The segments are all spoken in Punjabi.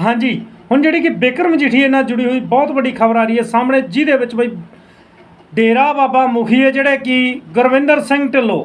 ਹਾਂਜੀ, ਹੁਣ ਜਿਹੜੀ ਕਿ ਬਿਕਰਮ ਮਜੀਠੀਏ ਨਾਲ ਜੁੜੀ ਹੋਈ ਬਹੁਤ ਵੱਡੀ ਖਬਰ ਆ ਰਹੀ ਹੈ ਸਾਹਮਣੇ, ਜਿਹਦੇ ਵਿੱਚ ਬਈ ਡੇਰਾ ਬਾਬਾ ਮੁਖੀਏ ਜਿਹੜੇ ਕਿ ਗੁਰਵਿੰਦਰ ਸਿੰਘ ਢਿੱਲੋਂ।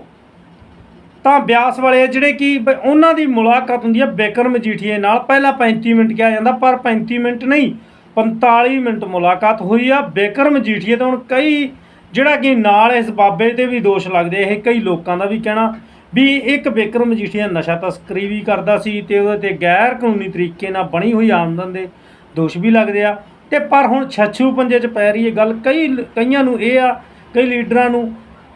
ਤਾਂ ਬਿਆਸ ਵਾਲੇ ਜਿਹੜੇ ਕਿ ਬਈ ਉਹਨਾਂ ਦੀ ਮੁਲਾਕਾਤ ਹੁੰਦੀ ਹੈ ਬਿਕਰਮ ਮਜੀਠੀਏ ਨਾਲ। ਪਹਿਲਾਂ 35 ਮਿੰਟ ਕਿਹਾ ਜਾਂਦਾ, ਪਰ 35 ਮਿੰਟ ਨਹੀਂ 45 ਮਿੰਟ ਮੁਲਾਕਾਤ ਹੋਈ ਆ ਬਿਕਰਮ ਮਜੀਠੀਏ ਤਾਂ। ਹੁਣ ਕਈ ਜਿਹੜਾ ਕਿ ਨਾਲ ਇਸ ਬਾਬੇ ਤੇ ਵੀ ਦੋਸ਼ ਲੱਗਦੇ ਇਹ ਕਈ ਲੋਕਾਂ ਦਾ ਵੀ ਕਹਿਣਾ ਵੀ ਇੱਕ ਬਿਕਰਮ ਮਜੀਠੀਆ ਨਸ਼ਾ ਤਸਕਰੀ ਵੀ ਕਰਦਾ ਸੀ ਤੇ ਉਹਦੇ ਤੇ ਗੈਰ ਕਾਨੂੰਨੀ ਤਰੀਕੇ ਨਾਲ ਬਣੀ ਹੋਈ ਆਮਦਨ ਦੇ ਦੋਸ਼ ਵੀ ਲੱਗਦੇ ਆ। ਤੇ ਪਰ ਹੁਣ ਛੱਛੂ ਪੰਜੇ 'ਚ ਪੈ ਰਹੀ ਹੈ ਗੱਲ, ਕਈ ਕਈਆਂ ਨੂੰ ਇਹ ਆ, ਕਈ ਲੀਡਰਾਂ ਨੂੰ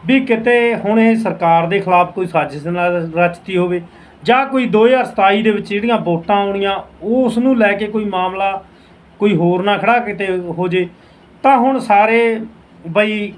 ਵੀ ਕਿਤੇ ਹੁਣ ਇਹ ਸਰਕਾਰ ਦੇ ਖਿਲਾਫ ਕੋਈ ਸਾਜ਼ਿਸ਼ ਨਾਲ ਰਚਤੀ ਹੋਵੇ ਜਾਂ ਕੋਈ 2027 ਦੇ ਵਿੱਚ ਜਿਹੜੀਆਂ ਵੋਟਾਂ ਆਉਣੀਆਂ, ਉਸ ਨੂੰ ਲੈ ਕੇ ਕੋਈ ਮਾਮਲਾ ਕੋਈ ਹੋਰ ਨਾ ਖੜਾ ਕਿਤੇ ਹੋ ਜੇ, ਤਾਂ ਹੁਣ ਸਾਰੇ ਬਈ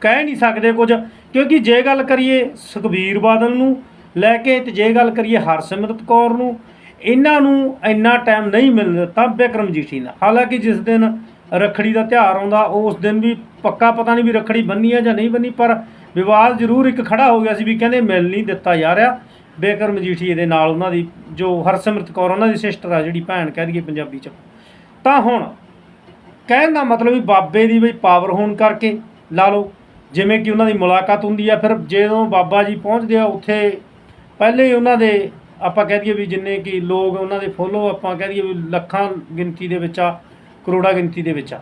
ਕਹਿ ਨਹੀਂ ਸਕਦੇ ਕੁਝ। ਕਿਉਂਕਿ ਜੇ ਗੱਲ ਕਰੀਏ ਸੁਖਬੀਰ ਬਾਦਲ ਨੂੰ ਲੈ ਕੇ ਤੇ ਜੇ ਗੱਲ ਕਰੀਏ ਹਰਸਿਮਰਤ ਕੌਰ ਨੂੰ, ਇਹਨਾਂ ਨੂੰ ਇੰਨਾ ਟਾਈਮ ਨਹੀਂ ਮਿਲ ਦਿੱਤਾ ਬਿਕਰਮ ਜੀਠੀ ਨਾਲ ਹਾਲਾਂਕਿ ਜਿਸ ਦਿਨ ਰੱਖੜੀ ਦਾ ਤਿਉਹਾਰ ਆਉਂਦਾ, ਉਸ ਦਿਨ ਵੀ ਪੱਕਾ ਪਤਾ ਨਹੀਂ ਵੀ ਰੱਖੜੀ ਬੰਨੀ ਆ ਜਾਂ ਨਹੀਂ ਬੰਨੀ, ਪਰ ਵਿਵਾਦ ਜ਼ਰੂਰ ਇੱਕ ਖੜਾ ਹੋ ਗਿਆ ਸੀ ਵੀ ਕਹਿੰਦੇ ਮਿਲ ਨਹੀਂ ਦਿੱਤਾ ਜਾ ਰਿਹਾ। ਬਿਕਰਮ ਜੀਠੀ ਦੇ ਨਾਲ ਉਹਨਾਂ ਦੀ, ਜੋ ਹਰਸਿਮਰਤ ਕੌਰ, ਉਹਨਾਂ ਦੀ ਸਿਸਟਰ ਆ, ਜਿਹੜੀ ਭੈਣ ਕਹਿ ਦਈਏ ਪੰਜਾਬੀ ਚ। ਤਾਂ ਹੁਣ, ਕਹਿਣ ਦਾ ਮਤਲਬ ਵੀ ਬਾਬੇ ਦੀ ਬਈ ਪਾਵਰ ਹੋਣ ਕਰਕੇ, ਲਾ ਲਓ ਜਿਵੇਂ ਕਿ ਉਹਨਾਂ ਦੀ ਮੁਲਾਕਾਤ ਹੁੰਦੀ ਆ, ਫਿਰ ਜਦੋਂ ਬਾਬਾ ਜੀ ਪਹੁੰਚਦੇ ਆ ਉੱਥੇ, ਪਹਿਲੇ ਹੀ ਉਹਨਾਂ ਦੇ ਆਪਾਂ ਕਹਿ ਦਈਏ ਵੀ ਜਿੰਨੇ ਕਿ ਲੋਕ ਉਹਨਾਂ ਦੇ ਫੋਲੋ ਆਪਾਂ ਕਹਿ ਦਈਏ ਵੀ ਲੱਖਾਂ ਗਿਣਤੀ ਦੇ ਵਿੱਚ ਆ, ਕਰੋੜਾਂ ਗਿਣਤੀ ਦੇ ਵਿੱਚ ਆ।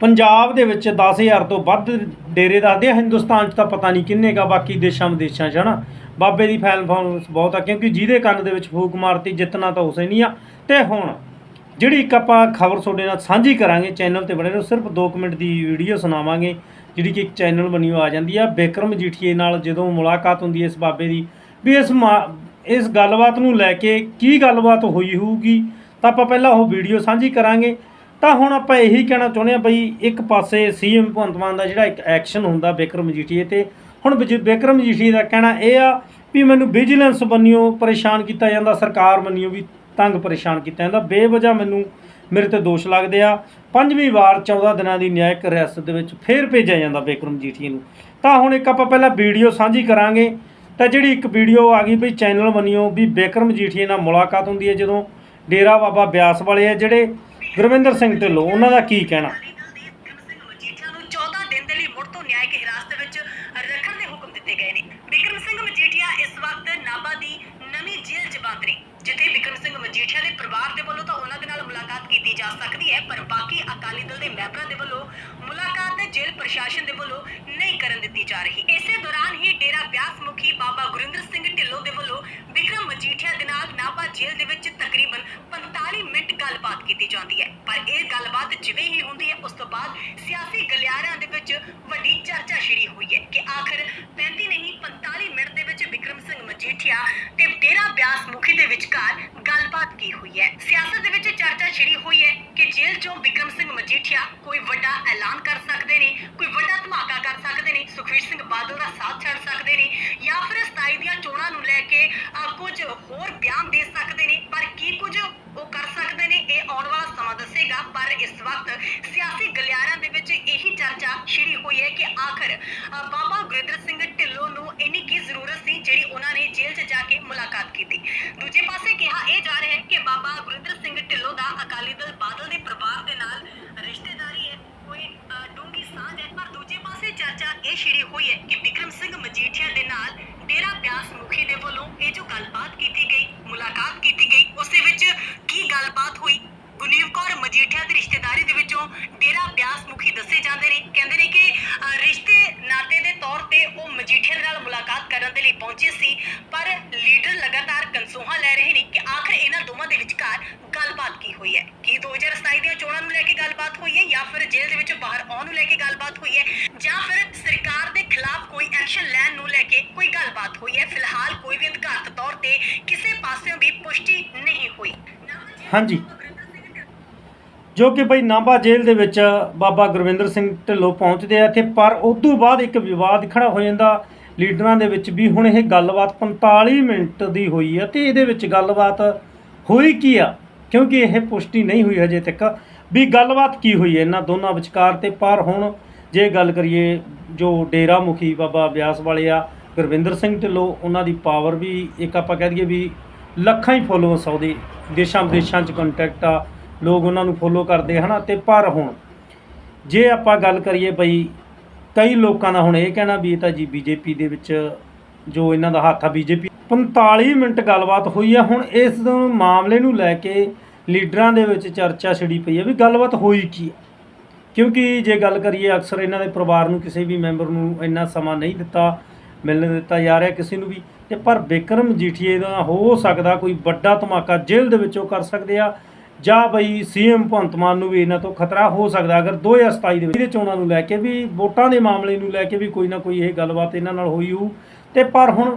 ਪੰਜਾਬ ਦੇ ਵਿੱਚ 10000 ਤੋਂ ਵੱਧ ਡੇਰੇ ਦੱਸਦੇ ਆ, ਹਿੰਦੁਸਤਾਨ 'ਚ ਤਾਂ ਪਤਾ ਨਹੀਂ ਕਿੰਨੇ ਕਾ ਬਾਕੀ ਦੇਸ਼ਾਂ ਵਿਦੇਸ਼ਾਂ 'ਚ ਹਨਾ। ਬਾਬੇ ਦੀ ਫੈਲ ਫੋਲੋਅਰਸ ਬਹੁਤ ਆ, ਕਿਉਂਕਿ ਜਿਹਦੇ ਕੰਨ ਦੇ ਵਿੱਚ ਫੂਕ ਮਾਰਤੀ, ਜਿੱਤਣਾ ਤਾਂ ਉਸੇ ਨਹੀਂ ਆ। ਤੇ ਹੁਣ ਜਿਹੜੀ ਇੱਕ ਆਪਾਂ ਖਬਰ ਤੁਹਾਡੇ ਨਾਲ ਸਾਂਝੀ ਕਰਾਂਗੇ ਚੈਨਲ ਤੇ ਬਣੇ ਰਹੋ, ਸਿਰਫ 2 ਮਿੰਟ ਦੀ ਵੀਡੀਓ ਸੁਣਾਵਾਂਗੇ। ਜਿਹੜੀ ਕਿ ਇੱਕ ਚੈਨਲ ਬਣੀ ਆ ਜਾਂਦੀ ਆ, ਬਿਕਰਮ ਜੀਠੀਏ ਨਾਲ ਜਦੋਂ ਮੁਲਾਕਾਤ ਹੁੰਦੀ ਹੈ ਇਸ ਬਾਬੇ ਦੀ, ਵੀ ਇਸ ਮਾ- ਇਸ ਗੱਲਬਾਤ ਨੂੰ ਲੈ ਕੇ ਕੀ ਗੱਲਬਾਤ ਹੋਈ ਹੋਊਗੀ, ਤਾਂ ਆਪਾਂ ਪਹਿਲਾਂ ਉਹ ਵੀਡੀਓ ਸਾਂਝੀ ਕਰਾਂਗੇ। ਤਾਂ ਹੁਣ ਆਪਾਂ ਇਹੀ ਕਹਿਣਾ ਚਾਹੁੰਦੇ ਆ ਬਈ, ਇੱਕ ਪਾਸੇ ਸੀਐਮ ਭਗਵੰਤ ਮਾਨ ਦਾ ਜਿਹੜਾ ਇੱਕ ਐਕਸ਼ਨ ਹੁੰਦਾ ਬਿਕਰਮ ਮਜੀਠੀਏ ਤੇ, ਹੁਣ ਬਿਕਰਮ ਮਜੀਠੀਏ ਦਾ ਕਹਿਣਾ ਇਹ ਆ ਵੀ ਮੈਨੂੰ ਵਿਜੀਲੈਂਸ ਬੰਨਿਓ, ਪਰੇਸ਼ਾਨ ਕੀਤਾ ਜਾਂਦਾ, ਸਰਕਾਰ ਬੰਨਿਓ ਵੀ ਤੰਗ ਪਰੇਸ਼ਾਨ ਕੀਤਾ ਜਾਂਦਾ, ਬੇਵਜ੍ਹਾ ਮੈਨੂੰ ਮੇਰੇ ਤੇ ਦੋਸ਼ ਲੱਗਦੇ ਆ। ਪੰਜਵੀਂ ਵਾਰ 14 ਦਿਨਾਂ ਦੀ ਨਿਆਇਕ ਰਿਆਸਤ ਦੇ ਵਿੱਚ ਫੇਰ ਭੇਜਿਆ ਜਾਂਦਾ ਬਿਕਰਮ ਮਜੀਠੀਏ ਨੂੰ। ਤਾਂ ਹੁਣ ਇੱਕ ਆਪਾਂ ਪਹਿਲਾਂ ਵੀਡੀਓ ਸਾਂਝੀ ਕਰਾਂਗੇ। ਤਾਂ ਜਿਹੜੀ ਇੱਕ ਵੀਡੀਓ ਆ ਗਈ ਵੀ ਚੈਨਲ ਬਣਿਓ ਵੀ ਬਿਕਰਮ ਮਜੀਠੀਏ ਨਾਲ ਮੁਲਾਕਾਤ ਹੁੰਦੀ ਹੈ ਜਦੋਂ ਡੇਰਾ ਬਾਬਾ ਬਿਆਸ ਵਾਲੇ ਆ ਜਿਹੜੇ ਗੁਰਵਿੰਦਰ ਸਿੰਘ ਢਿੱਲੋਂ, ਉਹਨਾਂ ਦਾ ਕੀ ਕਹਿਣਾ ਅਕਾਲੀ ਦਲ ਦੇ ਬਿਕਰਮ ਸਿੰਘ ਮਜੀਠੀਆ ਨੂੰ 14 ਦਿਨ ਦੇ ਲਈ ਮੁੜ ਤੋਂ ਨਿਆਇਕ ਹਿਰਾਸਤ ਵਿੱਚ ਰੱਖਣ ਦੇ ਹੁਕਮ ਦਿੱਤੇ ਗਏ ਨੇ ਬਿਕਰਮ ਸਿੰਘ ਮਜੀਠੀਆ ਇਸ ਵਕਤ ਨਾਭਾ ਦੀ ਨਵੀਂ ਜੇਲ੍ਹ 'ਚ ਬੰਦ ਨੇ ਜਿੱਥੇ ਬਿਕਰਮ ਸਿੰਘ ਮਜੀਠੀਆ ਦੇ ਪਰਿਵਾਰ ਦੇ ਵੱਲੋਂ ਤਾਂ ਉਹਨਾਂ ਦੇ ਨਾਲ ਮੁਲਾਕਾਤ ਕੀਤੀ ਜਾ ਸਕਦੀ ਹੈ, ਪਰ ਬਾਕੀ ਅਕਾਲੀ ਦਲ ਦੇ ਮੈਂਬਰਾਂ ਦੇ ਵੱਲੋਂ ਮੁਲਾਕਾਤ ਜੇਲ੍ਹ ਪ੍ਰਸ਼ਾਸਨ ਦੇ ਵੱਲੋਂ ਨਹੀਂ ਕਰਨ ਦਿੱਤੀ ਜਾ ਰਹੀ। ਇਸੇ ਦੌਰਾਨ ਹੀ ਡੇਰਾ ਬਿਆਸ ਮੁਖੀ ਬਾਬਾ ਗੁਰਿੰਦਰ ਸਿੰਘ ਢਿੱਲੋਂ ਦੇ ਵੱਲੋਂ ਬਿਕਰਮ ਮਜੀਠੀਆ ਦੇ ਨਾਲ ਨਾਭਾ ਜੇਲ੍ਹ ਦੇ ਵਿੱਚ ਤਕਰੀਬਨ 45 ਮਿੰਟ ਗੱਲਬਾਤ ਕੀਤੀ ਜਾਂਦੀ ਹੈ। ਪਰ ਇਹ ਗੱਲਬਾਤ ਜਿਵੇਂ ਹੀ ਹੁੰਦੀ ਹੈ, ਉਸ ਤੋਂ ਬਾਅਦ ਸਿਆਸੀ ਗਲਿਆਰਿਆਂ ਦੇ ਵਿੱਚ ਵੱਡੀ ਚਰਚਾ ਛਿੜੀ ਹੋਈ ਹੈ ਕਿ ਆਖਰ 35 ਨਹੀਂ 45 ਮਿੰਟ ਦੇ ਵਿੱਚ ਬਿਕਰਮ ਸਿੰਘ ਮਜੀਠੀਆ ਤੇ ਡੇਰਾ ਬਿਆਸ ਮੁਖੀ ਦੇ ਵਿਚਕਾਰ ਗੱਲਬਾਤ ਕੀ ਹੋਈ ਹੈ? ਸਿਆਸਤ ਦੇ ਵਿੱਚ ਚਰਚਾ ਛਿੜੀ ਹੋਈ ਹੈ ਕਿ ਜੇਲ੍ਹ ਚੋਂ ਬਿਕਰਮ ਸਿੰਘ ਮਜੀਠੀਆ ਕੋਈ ਵੱਡਾ ਐਲਾਨ ਕਰ ਸਕਦੇ ਨੇ ਕੋਈ ਵੱਡਾ ਧਮਾਕਾ ਕਰ ਸਕਦੇ ਨੇ ਸੁਖਵੀਰ ਸਿੰਘ ਬਾਦਲ ਦਾ ਸਾਥ ਛੱਡ ਸਕਦੇ ਨੇ ਜਾਂ ਫਿਰ 27 ਦੀਆਂ ਚੋਣਾਂ ਨੂੰ ਲੈ ਕੇ ਅਹ, ਕੁਝ ਹੋਰ ਬਿਆਨ ਦੇ ਸਕਦੇ ਨੇ ਪਰ ਕੀ ਕੁਝ ਉਹ ਕਰ ਸਕਦੇ ਨੇ ਇਹ ਆਉਣ ਵਾਲਾ ਸਮਾਂ ਦੱਸੇਗਾ। ਪਰ ਇਸ ਵਕਤ ਸਿਆਸੀ ਗਲਿਆਰਿਆਂ ਦੇ ਵਿੱਚ ਇਹੀ ਚਰਚਾ ਛਿੜੀ ਹੋਈ ਹੈ ਕਿ ਆਖਰ ਬਾਬਾ ਗੁਰਿੰਦਰ ਕੀਤੀ। ਦੂਜੇ ਪਾਸੇ ਕਿਹਾ ਇਹ ਜਾ ਰਿਹਾ ਹੈ ਕਿ ਬਾਬਾ ਗੁਰਿੰਦਰ ਸਿੰਘ ਢਿੱਲੋਂ ਦਾ ਅਕਾਲੀ ਦਲ ਬਾਦਲ ਦੇ ਪਰਿਵਾਰ ਦੇ ਨਾਲ ਰਿਸ਼ਤੇਦਾਰੀ ਹੈ ਕੋਈ ਅਹ, ਸਾਂਝ ਹੈ। ਪਰ ਦੂਜੇ ਪਾਸੇ ਚਰਚਾ ਇਹ ਛਿੜੀ ਹੋਈ ਹੈ ਕਿ ਬਿਕਰਮ ਸਿੰਘ ਮਜੀਠੀਆ ਦੇ ਨਾਲ ਡੇਰਾ ਬਿਆਸ ਮੁਖੀ ਦੇ ਵੱਲੋਂ ਇਹ ਜੋ ਗੱਲਬਾਤ ਕੀਤੀ ਗਈ ਮੁਲਾਕਾਤ ਕੀਤੀ ਗਈ ਉਸ ਦੇ ਵਿੱਚ ਕੀ ਗੱਲਬਾਤ ਹੋਈ? ਗੁਨੀਵ ਕੌਰ ਮਜੀਠੀਆ ਦੀ ਰਿਸ਼ਤੇਦਾਰੀ ਦੇ ਵਿੱਚੋਂ ਡੇਰਾ ਦੱਸੇ ਜਾਂਦੇ ਨੇ, ਕਹਿੰਦੇ ਨੇ ਕਿ ਰਿਸ਼ਤੇ ਨਾਤੇ ਦੇ ਤੌਰ ਤੇ ਉਹ ਮਜੀਠੀਆ ਦੇ ਨਾਲ ਮੁਲਾਕਾਤ ਕਰਨ ਦੇ ਲਈ ਪਹੁੰਚੇ ਸੀ, ਪਰ ਲੀਡਰ ਲਗਾਤਾਰ ਕਨਸੂਹਾ ਲੈ ਰਹੇ ਨੇ ਕਿ ਆਖਰ ਇਹਨਾਂ ਦੋਵਾਂ ਦੇ ਵਿਚਕਾਰ ਗੱਲਬਾਤ ਕੀ ਹੋਈ ਹੈ? ਕੀ 2027 ਦੀਆਂ ਚੋਣਾਂ ਨੂੰ ਲੈ ਕੇ ਗੱਲਬਾਤ ਹੋਈ ਹੈ ਜਾਂ ਫਿਰ ਜੇਲ੍ਹ ਦੇ ਵਿੱਚੋਂ ਬਾਹਰ ਆਉਣ ਨੂੰ ਲੈ ਕੇ ਗੱਲਬਾਤ ਹੋਈ ਹੈ? ਜਾਂ ਫਿਰ ਸਰਕਾਰ ਦੇ ਖਿਲਾਫ ਕੋਈ ਐਕਸ਼ਨ ਲੈਣ ਨੂੰ ਲੈ ਕੇ ਕੋਈ ਗੱਲਬਾਤ ਹੋਈ ਹੈ? ਫਿਲਹਾਲ ਕੋਈ ਵੀ ਅਧਿਕਾਰਤ ਤੌਰ ਤੇ ਕਿਸੇ ਪਾਸਿਓਂ ਵੀ ਪੁਸ਼ਟੀ ਨਹੀਂ ਹੋਈ। ਹਾਂਜੀ। ਜੋ ਕਿ ਬਈ ਨਾਭਾ ਜੇਲ੍ਹ ਦੇ ਵਿੱਚ ਬਾਬਾ ਗੁਰਵਿੰਦਰ ਸਿੰਘ ਢਿੱਲੋਂ ਪਹੁੰਚਦੇ ਆ ਇੱਥੇ, ਪਰ ਉਸ ਤੋਂ ਬਾਅਦ ਇੱਕ ਵਿਵਾਦ ਖੜਾ ਹੋ ਜਾਂਦਾ। ਲੀਡਰਾਂ ਦੇ ਵਿੱਚ ਵੀ ਹੁਣ ਇਹ ਗੱਲਬਾਤ 45 ਮਿੰਟ ਦੀ ਹੋਈ ਆ ਤੇ ਇਹਦੇ ਵਿੱਚ ਗੱਲਬਾਤ ਹੋਈ ਕੀ ਆ? ਕਿਉਂਕਿ ਇਹ ਪੁਸ਼ਟੀ ਨਹੀਂ ਹੋਈ ਹਜੇ ਤੱਕ। ਵੀ ਗੱਲਬਾਤ ਕੀ ਹੋਈ ਹੈ ਇਹਨਾਂ ਦੋਨਾਂ ਵਿਚਕਾਰ ਤੇ, ਪਰ ਹੁਣ ਜੇ ਗੱਲ ਕਰੀਏ ਜੋ ਡੇਰਾ ਮੁਖੀ ਬਾਬਾ ਬਿਆਸ ਵਾਲੇ ਆ, ਗੁਰਵਿੰਦਰ ਸਿੰਘ ਢਿੱਲੋਂ, ਉਹਨਾਂ ਦੀ ਪਾਵਰ ਵੀ, ਇੱਕ ਆਪਾਂ ਕਹਿ ਦਈਏ ਵੀ ਲੱਖਾਂ ਹੀ ਫੋਲੋਅਰਸ ਆ ਉਹਦੇ। ਦੇਸ਼ਾਂ ਵਿਦੇਸ਼ਾਂ 'ਚ ਕੰਟੈਕਟ ਆ। ਲੋਕ ਉਹਨਾਂ ਨੂੰ ਫੋਲੋ ਕਰਦੇ ਹਨਾ ਤੇ ਪਰ ਹੁਣ ਜੇ ਆਪਾਂ ਗੱਲ ਕਰੀਏ ਬਈ ਕਈ ਲੋਕਾਂ ਦਾ ਹੁਣ ਇਹ ਕਹਿਣਾ ਵੀ ਇਹ ਤਾਂ ਜੀ ਬੀਜੇਪੀ ਦੇ ਵਿੱਚ ਜੋ ਇਹਨਾਂ ਦਾ ਹੱਥ ਆ ਬੀਜੇਪੀ 45 ਮਿੰਟ ਗੱਲਬਾਤ ਹੋਈ ਆ, ਹੁਣ ਇਸ ਮਾਮਲੇ ਨੂੰ ਲੈ ਕੇ ਲੀਡਰਾਂ ਦੇ ਵਿੱਚ ਚਰਚਾ ਛਿੜੀ ਪਈ ਆ ਵੀ ਗੱਲਬਾਤ ਹੋਈ ਕੀ ਆ? ਕਿਉਂਕਿ ਜੇ ਗੱਲ ਕਰੀਏ ਅਕਸਰ ਇਹਨਾਂ ਦੇ ਪਰਿਵਾਰ ਨੂੰ ਕਿਸੇ ਵੀ ਮੈਂਬਰ ਨੂੰ ਇੰਨਾ ਸਮਾਂ ਨਹੀਂ ਦਿੱਤਾ, ਮਿਲਣ ਦਿੱਤਾ ਜਾ ਰਿਹਾ ਕਿਸੇ ਨੂੰ ਵੀ, ਤੇ ਪਰ ਬਿਕਰਮ ਜੀਠੀਏ ਦਾ ਹੋ ਸਕਦਾ ਕੋਈ ਵੱਡਾ ਧਮਾਕਾ ਜੇਲ੍ਹ ਦੇ ਵਿੱਚੋਂ ਕਰ ਸਕਦੇ ਆ ਜਾਂ ਬਈ ਸੀਐਮ ਭਗਵੰਤ ਮਾਨ ਨੂੰ ਵੀ ਇਹਨਾਂ ਤੋਂ ਖਤਰਾ ਹੋ ਸਕਦਾ ਅਗਰ 2027 ਦੇ ਵਿੱਚ ਇਹਦੇ ਚੋਣਾਂ ਨੂੰ ਲੈ ਕੇ ਵੀ, ਵੋਟਾਂ ਦੇ ਮਾਮਲੇ ਨੂੰ ਲੈ ਕੇ ਵੀ ਕੋਈ ਨਾ ਕੋਈ ਇਹ ਗੱਲਬਾਤ ਇਹਨਾਂ ਨਾਲ ਹੋਈ ਹੋਊ। ਤੇ ਪਰ ਹੁਣ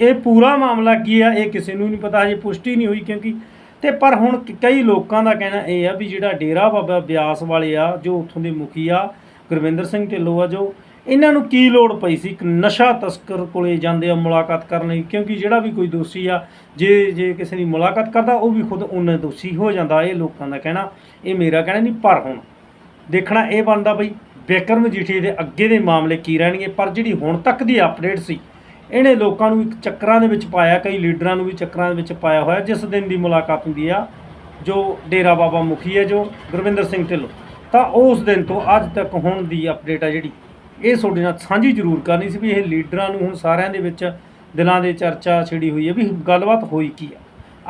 ਇਹ ਪੂਰਾ ਮਾਮਲਾ ਕੀ ਆ, ਇਹ ਕਿਸੇ ਨੂੰ ਨਹੀਂ ਪਤਾ, ਹਜੇ ਪੁਸ਼ਟੀ ਨਹੀਂ ਹੋਈ ਕਿਉਂਕਿ ਤੇ ਪਰ ਹੁਣ ਕਈ ਲੋਕਾਂ ਦਾ ਕਹਿਣਾ ਇਹ ਆ ਵੀ ਜਿਹੜਾ ਡੇਰਾ ਬਾਬਾ ਬਿਆਸ ਵਾਲੇ ਆ, ਜੋ ਉੱਥੋਂ ਦੇ ਮੁਖੀ ਆ, ਗੁਰਵਿੰਦਰ ਸਿੰਘ ਢਿੱਲੋਂ ਆ ਜੋ ਇਹਨਾਂ ਨੂੰ ਕੀ ਲੋੜ ਪਈ ਸੀ ਇੱਕ ਨਸ਼ਾ ਤਸਕਰ ਕੋਲੇ ਜਾਂਦੇ ਆ ਮੁਲਾਕਾਤ ਕਰਨ ਲਈ? ਕਿਉਂਕਿ ਜਿਹੜਾ ਵੀ ਕੋਈ ਦੋਸ਼ੀ ਆ, ਜੇ ਜੇ ਕਿਸੇ ਦੀ ਮੁਲਾਕਾਤ ਕਰਦਾ, ਉਹ ਵੀ ਖੁਦ ਉਹਨਾਂ ਦੋਸ਼ੀ ਹੋ ਜਾਂਦਾ, ਇਹ ਲੋਕਾਂ ਦਾ ਕਹਿਣਾ, ਇਹ ਮੇਰਾ ਕਹਿਣਾ ਨਹੀਂ, ਪਰ ਹੁਣ ਦੇਖਣਾ ਇਹ ਬਣਦਾ ਬਈ ਬਿਕਰਮ ਮਜੀਠੀਏ ਦੇ ਅੱਗੇ ਦੇ ਮਾਮਲੇ ਕੀ ਰਹਿਣਗੇ? ਪਰ ਜਿਹੜੀ ਹੁਣ ਤੱਕ ਦੀ ਅਪਡੇਟ ਸੀ, ਇਹਨੇ ਲੋਕਾਂ ਨੂੰ ਇੱਕ ਚੱਕਰਾਂ ਦੇ ਵਿੱਚ ਪਾਇਆ, ਕਈ ਲੀਡਰਾਂ ਨੂੰ ਵੀ ਚੱਕਰਾਂ ਦੇ ਵਿੱਚ ਪਾਇਆ ਹੋਇਆ, ਜਿਸ ਦਿਨ ਦੀ ਮੁਲਾਕਾਤ ਹੁੰਦੀ ਆ, ਜੋ ਡੇਰਾ ਬਾਬਾ ਮੁਖੀ ਹੈ, ਜੋ ਗੁਰਵਿੰਦਰ ਸਿੰਘ ਢਿੱਲੋਂ, ਤਾਂ ਉਸ ਦਿਨ ਤੋਂ ਅੱਜ ਤੱਕ ਹੁਣ ਦੀ ਅਪਡੇਟ ਆ ਜਿਹੜੀ ਇਹ ਤੁਹਾਡੇ ਨਾਲ ਸਾਂਝੀ ਜ਼ਰੂਰ ਕਰਨੀ ਸੀ ਵੀ ਇਹ ਲੀਡਰਾਂ ਨੂੰ ਹੁਣ ਸਾਰਿਆਂ ਦੇ ਵਿੱਚ ਦਿਲਾਂ ਦੇ ਚਰਚਾ ਛਿੜੀ ਹੋਈ ਹੈ ਵੀ ਗੱਲਬਾਤ ਹੋਈ ਕੀ ਆ।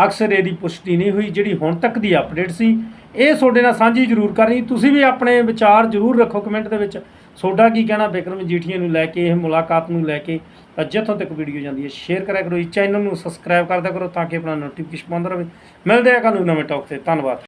ਅਕਸਰ ਇਹਦੀ ਪੁਸ਼ਟੀ ਨਹੀਂ ਹੋਈ ਜਿਹੜੀ ਹੁਣ ਤੱਕ ਦੀ ਅਪਡੇਟ ਸੀ। ਇਹ ਤੁਹਾਡੇ ਨਾਲ ਸਾਂਝੀ ਜ਼ਰੂਰ ਕਰਨੀ। ਤੁਸੀਂ ਵੀ ਆਪਣੇ ਵਿਚਾਰ ਜ਼ਰੂਰ ਰੱਖੋ ਕਮੈਂਟ ਦੇ ਵਿੱਚ। ਤੁਹਾਡਾ ਕੀ ਕਹਿਣਾ ਬਿਕਰਮ ਜੀਠੀਏ ਨੂੰ ਲੈ ਕੇ, ਇਹ ਮੁਲਾਕਾਤ ਨੂੰ ਲੈ ਕੇ। ਤਾਂ ਜਿੱਥੋਂ ਤੱਕ ਵੀਡੀਓ ਜਾਂਦੀ ਹੈ, ਸ਼ੇਅਰ ਕਰਿਆ ਕਰੋ ਜੀ। ਚੈਨਲ ਨੂੰ ਸਬਸਕ੍ਰਾਈਬ ਕਰਦਾ ਕਰੋ ਤਾਂ ਕਿ ਆਪਣਾ ਨੋਟੀਫਿਕੇਸ਼ਨ ਪਾਉਂਦਾ ਰਹੇ। ਮਿਲਦੇ ਆ ਕੱਲ੍ਹ ਨੂੰ ਨਵੇਂ ਟੌਕ ਤੇ। ਧੰਨਵਾਦ।